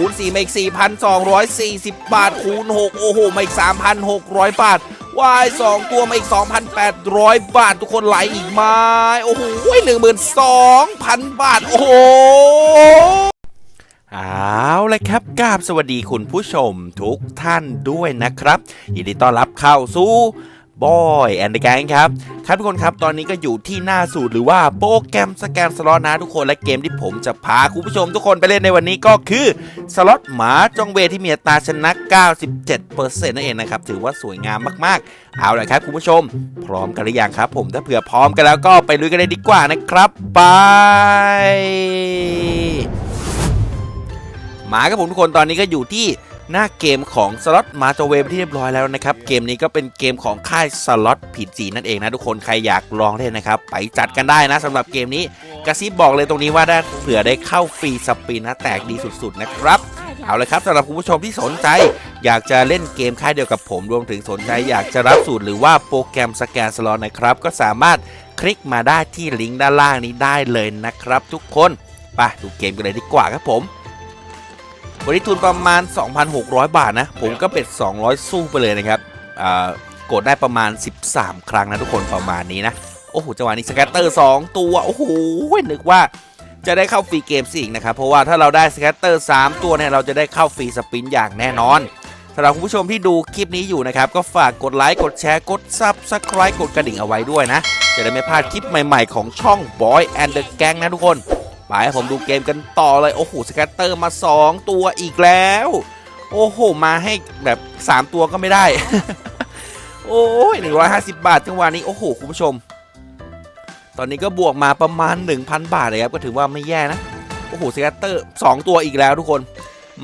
คูณ4มาอีก4,240 บาท คูณ 6 โอ้โหมาอีก 3,600 บาทวาย2ตัวมาอีก 2,800 บาท ทุกคนไหลอีกไหมาโอ้โห12,000บาท โอ้โหเอาเลยครับกราบสวัสดีคุณผู้ชมทุกท่านด้วยนะครับ ยินดีต้อนรับเข้าสู่ บอยแอนด์แกงครับครับทุกคนครับตอนนี้ก็อยู่ที่หน้าสูตรหรือว่าโปรแกรมสแกนสล็อตนะทุกคนและเกมที่ผมจะพาคุณผู้ชมทุกคนไปเล่นในวันนี้ก็คือสล็อตหมาจองเวที่มีอัตราชนะ 97%นั่นเองนะครับถือว่าสวยงามมากๆ เอาละครับคุณผู้ชม พร้อมกันหรือยังครับ ผมถ้าเผื่อพร้อมกันแล้วก็ไปลุยกันเลยดีกว่านะครับไปมาครับผมทุกคนตอนนี้ก็อยู่ที่ หน้าเกมของสล็อตมาจเวที่เรียบร้อยแล้วนะครับ เกมนี้ก็เป็นเกมของค่ายสล็อตผิดจีนั่นเองนะทุกคนใครอยากลองเล่นนะครับ ไปจัดกันได้นะสำหรับเกมนี้กระซิบบอกเลยตรงนี้ว่าได้เผื่อได้เข้าฟรีสปินนะแตกดีสุดๆนะครับเอาเลยครับสำหรับคุณผู้ชมที่สนใจ อยากจะเล่นเกมค่ายเดียวกับผมรวมถึงสนใจ อยากจะรับสูตรหรือว่าโปรแกรมสแกนสล็อตนะครับ ก็สามารถคลิกมาได้ที่ลิงก์ด้านล่างนี้ได้เลยนะครับ ทุกคนไปดูเกมกันเลยดีกว่าครับผม วันนี้ทุนประมาณ 2,600 บาทนะ ผมก็เป็ด 200 สู้ไปเลยนะครับกดได้ประมาณ 13 ครั้งนะทุกคนประมาณนี้นะ โอ้โหจังหวะนี้สแกตเตอร์ 2 ตัว โอ้โหนึกว่าจะได้เข้าฟรีเกมสิอีกนะครับ เพราะว่าถ้าเราได้สแกตเตอร์ 3 ตัวเนี่ย เราจะได้เข้าฟรีสปินอย่างแน่นอนสำหรับคุณผู้ชมที่ดูคลิปนี้อยู่นะครับ ก็ฝากกดไลค์ กดแชร์ กดซับสไคร b ์กดกระดิ่งเอาไว้ด้วยนะ จะได้ไม่พลาดคลิปใหม่ๆของช่อง Boy and the Gang นะทุกคน ไปให้ผมดูเกมกันต่อเลย โอ้โหสแกตเตอร์มา 2 ตัวอีกแล้ว โอ้โห มาให้แบบ 3 ตัวก็ไม่ได้ โอ้ย150 บาทจังหวะนี้ โอ้โห คุณผู้ชม ตอนนี้ก็บวกมาประมาณ 1,000 บาทเลยครับ ก็ถือว่าไม่แย่นะ โอ้โหสแกตเตอร์2ตัวอีกแล้วทุกคน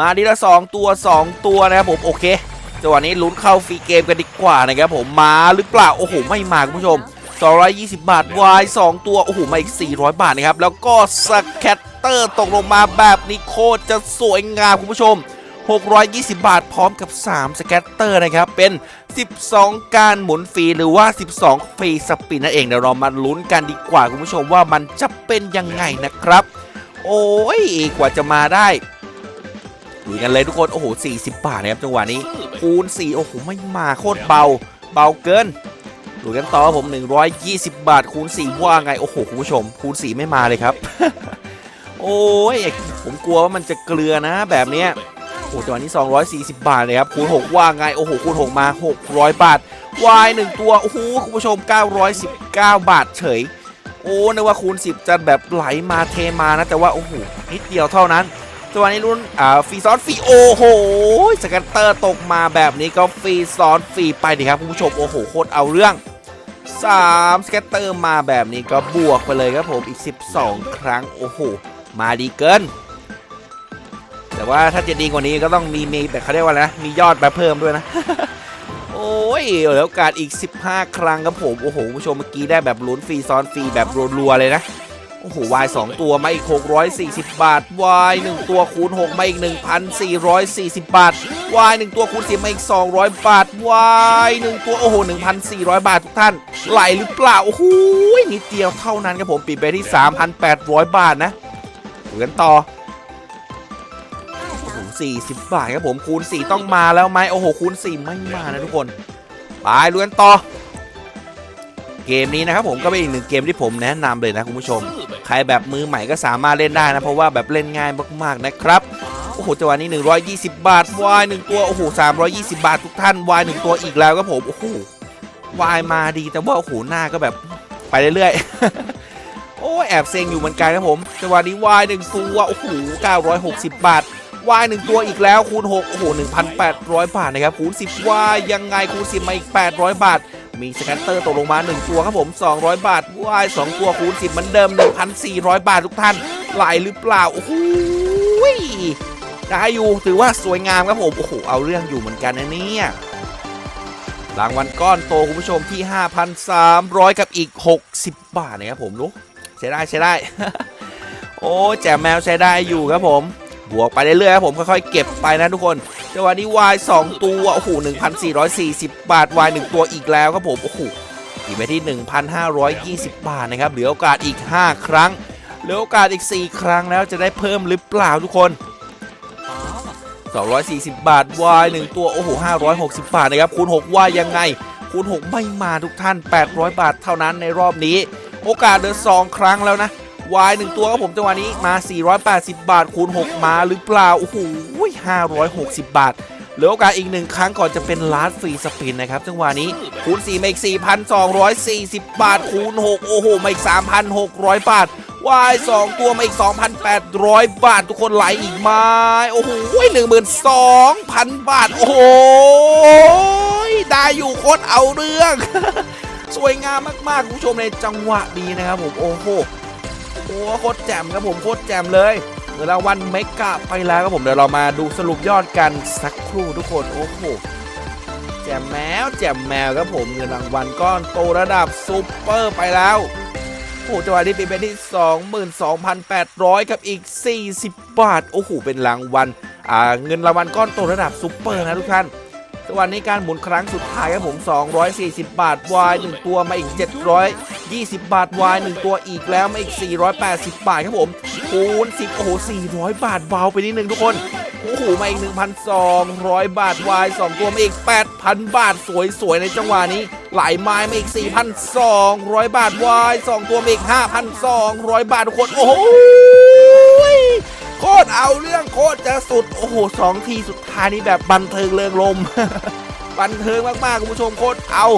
มาดีละ 2 ตัว 2 ตัวนะครับผม โอเคจังหวะนี้ลุ้นเข้าฟรีเกมกันดีกว่านะครับผมมาหรือเปล่า โอ้โห ไม่มาคุณผู้ชม 220 บาท Y 2ตัว โอ้โห มาอีก 400 บาทนะครับ แล้วก็สแคตเตอร์ตกลงมาแบบนี้โคตรจะสวยงามคุณผู้ชม 620 บาทพร้อมกับ 3 สแกตเตอร์นะครับ เป็น 12 การหมุนฟรีหรือว่า 12 ฟรีสปินนั่นเองเดี๋ยวเรามาลุ้นกันดีกว่าคุณผู้ชมว่ามันจะเป็นยังไงนะครับ โอ้ยกว่าจะมาได้ดูกันเลยทุกคน โอ้โห 40 บาทนะครับจังหวะนี้ คูณ 4 โอ้โห ไม่มาโคตรเบา เบาเกิน ดูกันต่อครับผม 120 บาทคูณ4ว่าไง โอ้โห คุณผู้ชม คูณ4ไม่มาเลยครับ โอ้ย ผมกลัวว่ามันจะเกลือนะแบบเนี้ยโอ้จังหวะนี้ 240 บาทเลยครับ คูณ 6 ว่าไง โอ้โห คูณ 6 มา 600 บาทวาย1ตัว โอ้โห คุณผู้ชม 919 บาทเฉย โอ้นึกว่าคูณ 10 จะแบบไหลมาเทมานะ แต่ว่า โอ้โห นิดเดียวเท่านั้นจังหวะนี้รุ่นอ่าฟรีซ้อนฟรีโอ้โหสแกนเตอร์ตกมาแบบนี้ก็ฟรีซ้อนฟรีไปดิครับคุณผู้ชม โอ้โห โคตรเอาเรื่อง 3 สเก็ตเตอร์มาแบบนี้ก็บวกไปเลยครับผมอีก 12 ครั้ง โอ้โห มาดีเกิน แต่ว่าถ้าจะดีกว่านี้ก็ต้องมีมีแบบเขาเรียกว่าอะไรนะ มียอดแบบเพิ่มด้วยนะ โอ้ยแล้วการอีก 15 ครั้งครับผม โอ้โหผู้ชมเมื่อกี้ได้แบบลุ้นฟรีซ้อนฟรีแบบรัวๆเลยนะ โอ้โหวาย2ตัวมาอีก 640 บาทวาย1ตัวคูณ 6 มาอีก 1,440 บาทวาย1ตัวคูณ10มาอีก 200 บาทวาย1ตัวโอ้โห 1,400 บาททุกท่านไหลหรือเปล่า โอ้โหนิดเดียวเท่านั้นครับผมปิดไปที่ 3,800 บาทนะดูกันต่อโอ้โห40 บาทครับผมคูณ 4 ต้องมาแล้วไหมโอ้โหคูณ 4 ไม่มานะทุกคนไปดูกันต่อ เกมนี้นะครับผมก็เป็นอีกหนึ่งเกมที่ผมแนะนำเลยนะคุณผู้ชม ใครแบบมือใหม่ก็สามารถเล่นได้นะ เพราะว่าแบบเล่นง่ายมากๆนะครับ โอ้โหจังหวะนี้ 120 บาทวายหนึ่งตัว โอ้โห 320 บาททุกท่านวายหนึ่งตัวอีกแล้วครับผม โอ้โหวายมาดีแต่ว่าโอ้โหหน้าก็แบบไปเรื่อยๆ โอ้แอบเซ็งอยู่เหมือนกันครับผมจังหวะนี้วายหนึ่งตัวโอ้โห960 บาทวายหนึ่งตัวอีกแล้วคูณ 6 โอ้โห 1,800 บาทนะครับคูณ 10วายยังไงคูณ 10 มาอีก 800 บาท มีสแกนเตอร์ตกลงมา 1 ตัวครับผม 200 บาทวาย2ตัวคูณ 10 เหมือนเดิม 1,400 บาททุกท่านไหลหรือเปล่า โอ้โหยได้อยู่ถือว่าสวยงามครับผม โอ้โห เอาเรื่องอยู่เหมือนกันนะเนี่ยรางวัลก้อนโตคุณผู้ชมที่ 5,300 กับอีก 60 บาทนะครับผมรู้ใช้ได้ใช้ได้ โอ้แจมแมวใช้ได้อยู่ครับผม บวกไปเรื่อยๆครับผมค่อยๆเก็บไปนะทุกคนจังหวะนี้ Y 2ตัวโอ้โห1,440บาท Y 1ตัวอีกแล้วครับผมโอ้โหอีกไปที่ 1,520 บาทนะครับเหลือโอกาสอีก 5 ครั้งเหลือโอกาสอีก 4 ครั้งแล้วจะได้เพิ่มหรือเปล่าทุกคน 240 บาท Y 1ตัวโอ้โห560 บาทนะครับคูณ6ว่ายังไงคูณ6ไม่มาทุกท่าน 800 บาทเท่านั้นในรอบนี้ โอกาสเดิน2ครั้งแล้วนะ Y 1ตัวครับผมจังหวะนี้มา 480 บาทคูณ 6 มาหรือเปล่า โอ้โห560 บาทเหลือโอกาสอีกหนึ่งครั้งก่อนจะเป็นลาสฟรีสปินนะครับ จังหวะนี้คูณ4มาอีก 4,240 บาทคูณ 6 โอ้โหมาอีก 3,600 บาทวายสองตัวมาอีก 2,800 บาท ทุกคนไหลอีกไหมาโอ้โห12,000 บาท โอ้โหได้อยู่โคตรเอาเรื่อง สวยงามมากๆคุณผู้ชมในจังหวะนี้นะครับผม โอ้โห อ้โคตรแจ่มครับผมโคตรแจ่มเลยเงินรางวัลเมกะไปแล้วครับผมเดี๋ยวเรามาดูสรุปยอดกันสักครู่ทุกคนโอ้โหแจ่มแมวแจ่มแมวครับผมเงินรางวัลก้อนโตระดับซูเปอร์ไปแล้วโอ้โหจังหวะนี้เป็นที่ 22,800กับอีก 40 บาท โอ้โห เป็นรางวัลอ่าเงินรางวัลก้อนโตระดับซูเปอร์นะทุกท่านจังหวะนี้การหมุนครั้งสุดท้ายครับผม 240 บาทวาย1ตัวมาอีก 20 บาทวาย1ตัวอีกแล้วมาอีก 480 บาทครับผมคูณ10 โอ้โห 400 บาทเบาไปนิดนึงทุกคนโอ้โหมาอีก 1,200 บาทวาย 2 ตัวมาอีก 8,000 บาทสวยๆ ในจังหวะนี้ ไหลไม้มาอีก 4,200 บาทวาย 2 ตัวมาอีก 5,200 บาททุกคน โอ้โหโคตรเอาเรื่องโคตรจะสุด โอ้โหสองทีสุดท้ายนี้แบบบันเทิงเริงลม บันเทิงมากๆ คุณผู้ชมโคตรเอา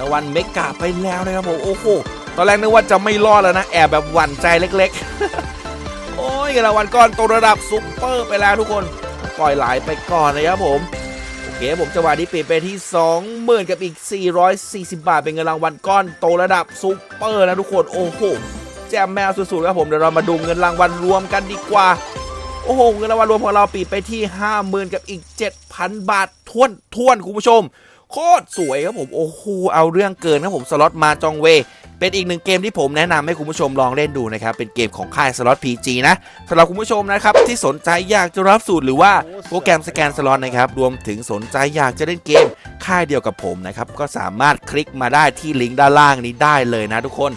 รางวัลเมกาไปแล้วนะครับผมโอ้โหตอนแรกนึกว่าจะไม่รอดแล้วนะ แอบแบบหวั่นใจเล็กๆ โอ้ยเงินรางวัลก้อนโตระดับซุปเปอร์ไปแล้วทุกคน ปล่อยไหลไปก่อนนะครับผมโอเคผมจังหวะนี้เปลี่ยนไปที่ 20,000 กับอีก 440 บาท เป็นเงินรางวัลก้อนโตระดับซุปเปอร์นะทุกคนโอ้โหแจมแมวสุดๆครับผมเดี๋ยวเรามาดูเงินรางวัลรวมกันดีกว่าโอ้โหเงินรางวัลรวมของเราปีไปที่ 50,000 กับอีก 7,000 บาททวนทวนคุณผู้ชม โคตรสวยครับผมโอ้โหเอาเรื่องเกินครับผมสล็อตมาจองเว เป็นอีกหนึ่งเกมที่ผมแนะนำให้คุณผู้ชมลองเล่นดูนะครับ เป็นเกมของค่ายสล็อต PG นะสำหรับคุณผู้ชมนะครับ ที่สนใจอยากจะรับสูตรหรือว่าโปรแกรมสแกนสล็อตนะครับ รวมถึงสนใจอยากจะเล่นเกมค่ายเดียวกับผมนะครับ ก็สามารถคลิกมาได้ที่ลิงก์ด้านล่างนี้ได้เลยนะทุกคน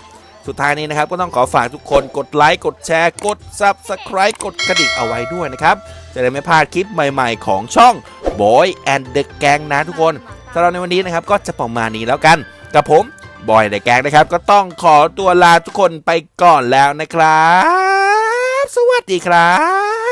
สุดท้ายนี้นะครับก็ต้องขอฝากทุกคนกดไลค์กดแชร์ กด Subscribe กดกระดิ่งเอาไว้ด้วยนะครับ จะได้ไม่พลาดคลิปใหม่ๆของช่อง Boy and the Gang นะทุกคน สำหรับในวันนี้นะครับก็จะประมาณนี้แล้วกันกับผมบอยเดอะแกงนะครับ ก็ต้องขอตัวลาทุกคนไปก่อนแล้วนะครับ สวัสดีครับ